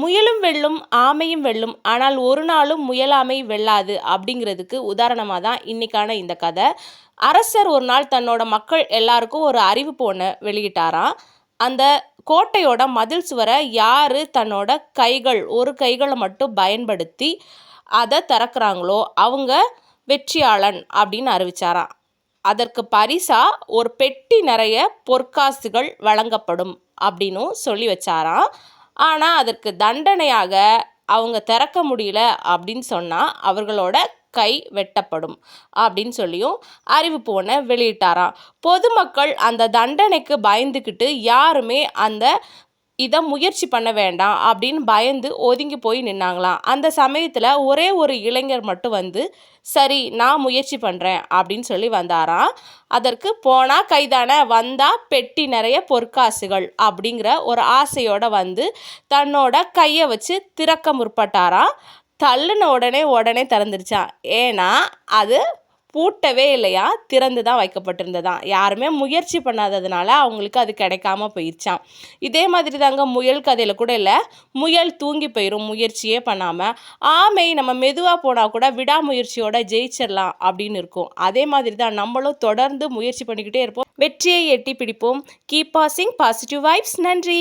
முயலும் வெல்லும் ஆமையும் வெல்லும் ஆனால் ஒரு நாளும் முயலாமை வெல்லாது அப்படிங்கிறதுக்கு உதாரணமாக தான் இன்றைக்கான இந்த கதை. அரசர் ஒரு நாள் தன்னோட மக்கள் எல்லாருக்கும் ஒரு அறிவிப்பு ஒன்று வெளியிட்டாராம். அந்த கோட்டையோட மதில் சுவரை யார் தன்னோட கைகள் ஒரு கைகளை மட்டும் பயன்படுத்தி அதை திறக்கிறாங்களோ அவங்க வெற்றியாளன் அப்படின்னு அறிவிச்சாராம். அதற்கு பரிசாக ஒரு பெட்டி நிறைய பொற்காசுகள் வழங்கப்படும் அப்படின்னும் சொல்லி வச்சாராம். ஆனால் அதற்கு தண்டனையாக அவங்க திறக்க முடியல அப்படின்னு சொன்னால் அவர்களோட கை வெட்டப்படும் அப்படின்னு சொல்லியும் அறிவிப்பு ஒன்று வெளியிட்டாராம். பொதுமக்கள் அந்த தண்டனைக்கு பயந்துக்கிட்டு யாருமே அந்த இதை முயற்சி பண்ண வேண்டாம் அப்படின்னு பயந்து ஒதுங்கி போய் நின்னாங்களாம். அந்த சமயத்தில் ஒரே ஒரு இளைஞர் மட்டும் வந்து சரி நான் முயற்சி பண்ணுறேன் அப்படின்னு சொல்லி வந்தாராம். அதற்கு போனால் கைதான வந்தால் பெட்டி நிறைய பொற்காசுகள் அப்படிங்கிற ஒரு ஆசையோடு வந்து தன்னோட கையை வச்சு திறக்க முற்பட்டாராம். தள்ளுன உடனே உடனே திறந்துருச்சான் ஏன்னா அது பூட்டவே இல்லையா? திறந்து தான் வைக்கப்பட்டிருந்ததாம் யாருமே முயற்சி பண்ணாததுனால அவங்களுக்கு அது கிடைக்காம போயிடுச்சான் இதே மாதிரி தாங்க முயல் கதையில் கூட இல்லை முயல் தூங்கி போயிடும் முயற்சியே பண்ணாமல் ஆமை நம்ம மெதுவாக போனால் கூட விடாமுயற்சியோட ஜெயிச்சிடலாம் அப்படின்னு இருக்கும். அதே மாதிரி தான் நம்மளும் தொடர்ந்து முயற்சி பண்ணிக்கிட்டே இருப்போம். வெற்றியை எட்டி பிடிப்போம். Keep passing positive vibes. நன்றி.